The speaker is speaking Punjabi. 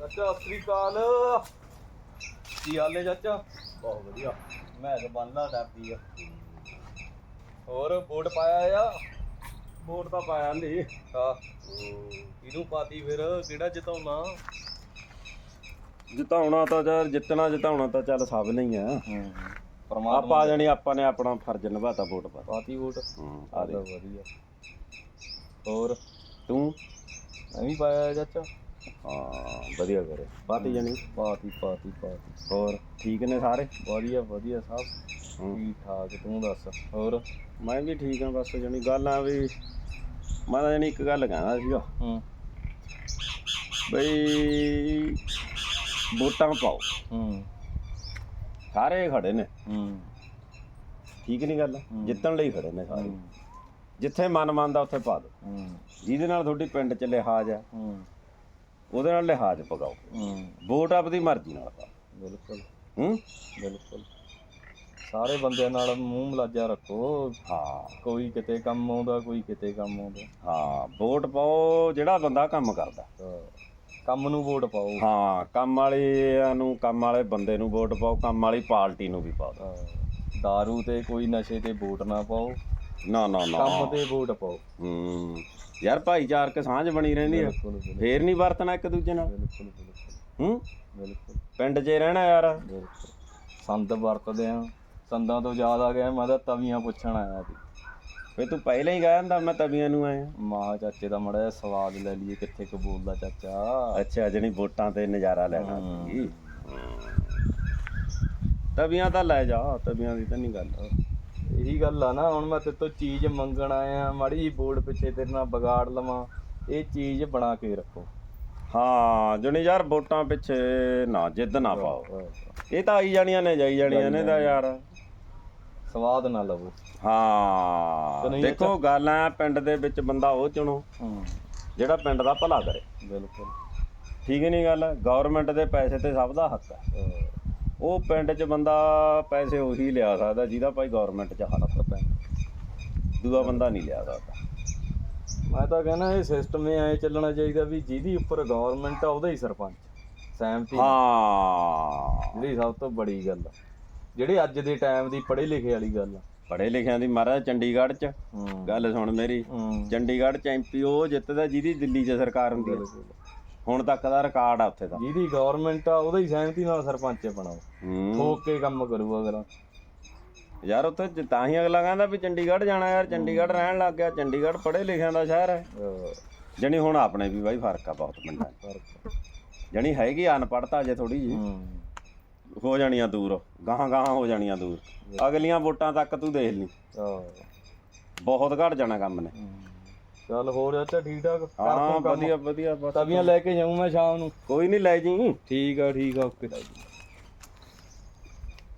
ਚਾਚਾ ਸਤਿ ਸ੍ਰੀ ਅਕਾਲ। ਕੀ ਹਾਲ ਨੇ ਚਾਚਾ? ਬਹੁਤ ਵਧੀਆ। ਮੈਂ ਤਾਂ ਬੰਨਦਾ ਡਰਦੀ ਆ। ਹੋਰ ਵੋਟ ਪਾਇਆ ਆ? ਵੋਟ ਤਾਂ ਪਾਇਆ ਨਹੀਂ। ਹਾਂ। ਇਹਨੂੰ ਪਾਤੀ ਫਿਰ? ਕਿਹੜਾ ਜਿਤਾਉਣਾ? ਜਿਤਾਉਣਾ ਤਾਂ ਯਾਰ ਜਿੱਤਣਾ ਜਿਤਾਉਣਾ ਤਾਂ ਚੱਲ ਸਭ ਨੇ ਹੀ ਆ। ਪਰਮਾਤਮਾ ਆਪਾਂ ਜਣੀ ਆਪਾਂ ਨੇ ਆਪਣਾ ਫਰਜ਼ ਨਿਭਾਤਾ ਵੋਟ ਪਾ ਪਾਤੀ ਵੋਟ? ਹੂੰ ਆ ਆ ਦੇ ਵਧੀਆ। ਹੋਰ? ਤੂੰ? ਮੈਂ ਵੀ ਪਾਇਆ ਚਾਚਾ। ਹਾਂ ਵਧੀਆ ਕਰੇ। ਪਾਤੀ ਜਣੀ ਪਾਤੀ ਪਾਤੀ ਪਾਤੀ। ਹੋਰ ਠੀਕ ਨੇ ਸਾਰੇ? ਵਧੀਆ ਵਧੀਆ ਸਭ। ਠੀਕ ਠਾਕ ਤੂੰ ਦੱਸ? ਹੋਰ? ਮੈਂ ਵੀ ਠੀਕ ਹਾਂ ਬਸ ਜਣੀ ਗੱਲ ਆ ਵੀ ਮੈਂ ਤਾਂ ਜਣੀ ਇੱਕ ਗੱਲ ਕਹਿਣਾ ਸੀਗਾ। ਹੂੰ। ਬਈ ਵੋਟਾਂ ਪਾਓ। ਹੂੰ। ਸਾਰੇ ਖੜੇ ਨੇ। ਹੂੰ। ਠੀਕ ਨਹੀਂ ਗੱਲ। ਜਿੱਤਣ ਲਈ ਖੜੇ ਨੇ ਸਾਰੇ। ਜਿੱਥੇ ਮਨ ਮੰਨਦਾ ਉੱਥੇ ਪਾ ਦਿਓ। ਹੂੰ। ਜਿਹਦੇ ਨਾਲ ਤੁਹਾਡੀ ਪਿੰਡ 'ਚ ਲਿਹਾਜ਼ ਆ ਹੂੰ। ਉਹਦੇ ਨਾਲ ਲਿਹਾਜ਼ ਪਗਾਓ ਹੂੰ। ਵੋਟ ਆਪਦੀ ਮਰਜ਼ੀ ਨਾਲ ਪਾਓ। ਬਿਲਕੁਲ। ਹੂੰ? ਬਿਲਕੁਲ। ਸਾਰੇ ਬੰਦਿਆਂ ਨਾਲ ਮੂੰਹ ਮਲਾਜਾ ਰੱਖੋ। ਹਾਂ। ਕੋਈ ਕਿਤੇ ਕੰਮ ਆਉਂਦਾ ਕੋਈ ਕਿਤੇ ਕੰਮ ਆਉਂਦਾ। ਹਾਂ ਵੋਟ ਪਾਓ ਜਿਹੜਾ ਬੰਦਾ ਕੰਮ ਕਰਦਾ। ਕੰਮ ਨੂੰ ਵੋਟ ਪਾਓ। ਹਾਂ ਕੰਮ ਵਾਲਿਆਂ ਨੂੰ ਕੰਮ ਵਾਲੇ ਬੰਦੇ ਨੂੰ ਵੋਟ ਪਾਓ ਕੰਮ ਵਾਲੀ ਪਾਰਟੀ ਨੂੰ ਵੀ ਪਾਓ। ਦਾਰੂ ਤੇ ਕੋਈ ਨਸ਼ੇ ਤੇ ਵੋਟ ਨਾ ਪਾਓ। ਨਾ ਨਾ ਨਾ। ਕੰਮ ਤੇ ਵੋਟ ਪਾਓ। ਹੂੰ। ਯਾਰ ਭਾਈਚਾਰਕ ਸਾਂਝ ਬਣੀ ਰਹਿੰਦੀ ਬਿਲਕੁਲ ਬਿਲਕੁਲ। ਫੇਰ ਨਹੀਂ ਵਰਤਣਾ ਇੱਕ ਦੂਜੇ ਨਾਲ। ਬਿਲਕੁਲ ਹੂੰ? ਪਿੰਡ 'ਚ ਹੀ ਰਹਿਣਾ ਯਾਰ। ਬਿਲਕੁਲ। ਸੰਦ ਵਰਤਦੇ ਆ। ਸੰਦਾਂ ਤੋਂ ਯਾਦ ਆ ਗਿਆ ਮੈਂ ਤਾਂ ਤਵੀਆਂ ਪੁੱਛਣ ਆਇਆ ਸੀ। ਫੇ ਤੂੰ ਪਹਿਲਾਂ ਹੀ ਕਹਿੰਦਾ ਮੈਂ ਤਵੀਆਂ ਨੂੰ ਆਇਆ। ਮਾਂ ਚਾਚੇ ਦਾ ਮੜਾ ਸਵਾਦ ਲੈ ਲਈਏ ਕਿੱਥੇ ਕੁ ਬੋਲਦਾ ਚਾਚਾ। ਅੱਛਾ ਜਣੀ ਵੋਟਾਂ ਤੇ ਨਜ਼ਾਰਾ ਲੈਣਾ ਹੂੰ। ਸੀ। ਤਵੀਆਂ ਤਾਂ ਲੈ ਜਾ ਤਵੀਆਂ ਦੀ ਤਾਂ ਨਹੀਂ ਗੱਲ। ਇਹੀ ਗੱਲ ਆ ਨਾ ਹੁਣ ਮੈਂ ਤੇਰੇ ਤੋਂ ਚੀਜ਼ ਮੰਗਣ ਆਇਆ ਮਾੜੀ ਜੀ ਬੋਰਡ ਪਿੱਛੇ ਤੇਰੇ ਨਾਲ ਵਿਗਾੜ ਲਵਾਂ ਇਹ ਚੀਜ਼ ਬਣਾ ਕੇ ਰੱਖੋ। ਹਾਂ ਜਣੀ ਯਾਰ ਵੋਟਾਂ ਪਿੱਛੇ ਨਾ ਜਿੱਦ ਨਾ ਪਾਓ। ਇਹ ਤਾਂ ਆਈ ਜਾਣੀਆਂ ਨੇ ਜਾਈ ਜਾਣੀਆਂ ਨੇ ਤਾਂ ਯਾਰ। ਸਵਾਦ ਨਾ ਲਵੋ। ਹਾਂ ਦੇਖੋ ਗੱਲ ਆ ਪਿੰਡ ਦੇ ਵਿੱਚ ਬੰਦਾ ਉਹ ਚੁਣੋ ਜਿਹੜਾ ਪਿੰਡ ਦਾ ਭਲਾ ਕਰੇ। ਬਿਲਕੁਲ। ਠੀਕ ਨਹੀਂ ਗੱਲ ਗਵਰਨਮੈਂਟ ਦੇ ਪੈਸੇ ਤੇ ਸਭ ਦਾ ਹੱਕ ਹੈ। ਉਹ ਪਿੰਡ 'ਚ ਬੰਦਾ ਪੈਸੇ ਉਹੀ ਲਿਆ ਸਕਦਾ ਜਿਹਦਾ ਭਾਈ ਗਵਰਨਮੈਂਟ 'ਚ ਹੱਥ ਪੈਂਦਾ। ਦੂਆ ਬੰਦਾ ਨਹੀਂ ਲਿਆ ਸਕਦਾ। ਮੈਂ ਤਾਂ ਕਹਿੰਦਾ ਇਹ ਸਿਸਟਮ ਇਹ ਐ ਚੱਲਣਾ ਚਾਹੀਦਾ ਵੀ ਜਿਹਦੀ ਉੱਪਰ ਗਵਰਨਮੈਂਟ ਆ ਉਹਦਾ ਹੀ ਸਰਪੰਚ। ਸਹਿਮਤੀ ਹਾਂ। ਜਿਹੜੀ ਸਭ ਤੋਂ ਬੜੀ ਗੱਲ ਆ। ਜਿਹੜੀ ਅੱਜ ਦੇ ਟਾਈਮ ਦੀ ਪੜ੍ਹੇ ਲਿਖੇ ਵਾਲੀ ਗੱਲ ਆ। ਪੜੇ ਲਿਖਿਆਂ ਦੀ ਮਹਾਰਾਜ ਚੰਡੀਗੜ੍ਹ 'ਚ। ਗੱਲ ਸੁਣ ਮੇਰੀ। ਚੰਡੀਗੜ੍ਹ 'ਚ ਐਮਪੀ ਉਹ ਜਿੱਤਦਾ ਜਿਹਦੀ ਦਿੱਲੀ 'ਚ ਸਰਕਾਰ ਹੁੰਦੀ ਹੈ। ਹੁਣ ਤੱਕ ਦਾ ਰਿਕਾਰਡ ਆ ਉੱਥੇ ਦਾ ਜਿਹਦੀ ਗਵਰਨਮੈਂਟ ਆ ਉਹਦਾ ਹੀ ਸਹਿਮਤੀ ਨਾਲ ਸਰਪੰਚ ਬਣਾਓ ਹੂੰ। ਠੋਕ ਕੇ ਕੰਮ ਕਰੂ ਅਗਲਾ। ਯਾਰ ਉੱਥੇ ਜ- ਤਾਂ ਹੀ ਅਗਲਾ ਕਹਿੰਦਾ ਵੀ ਚੰਡੀਗੜ੍ਹ ਜਾਣਾ ਯਾਰ ਚੰਡੀਗੜ੍ਹ ਰਹਿਣ ਲੱਗ ਗਿਆ। ਚੰਡੀਗੜ੍ਹ ਪੜੇ ਲਿਖਿਆਂ ਦਾ ਸ਼ਹਿਰ ਹੈ। ਅਹ ਜਣੀ ਹੁਣ ਆਪਣੇ ਵੀ ਬਾਈ ਫ਼ਰਕ ਆ ਬਹੁਤ ਪਿੰਡਾਂ 'ਚ। ਫ਼ਰਕ। ਜਣੀ ਹੈਗੀ ਅਨਪੜਤਾ ਜੇ ਥੋੜੀ ਜੀ ਹੂੰ। ਹੋ ਜਾਣੀਆਂ ਦੂਰ ਗਾਹਾਂ ਗਾਹਾਂ ਹੋ ਜਾਣੀਆਂ ਦੂਰ। ਅਗਲੀਆਂ ਵੋਟਾਂ ਤੱਕ ਤੂੰ ਦੇਖ ਲਈ। ਆਹ ਬਹੁਤ ਘਟ ਜਾਣਾ ਕੰਮ ਨੇ। ਹੂੰ। ਚੱਲ ਹੋਰ ਅੱਛਾ ਠੀਕ ਠਾਕ ਹਾਂ ਵਧੀਆ ਵਧੀਆ ਬਸ ਤਵੀਆਂ ਲੈ ਕੇ ਜਾਊਂ ਮੈਂ ਸ਼ਾਮ ਨੂੰ। ਕੋਈ ਨਹੀਂ ਲੈ ਜੀ। ਠੀਕ ਆ ਠੀਕ ਆ ਓਕੇ।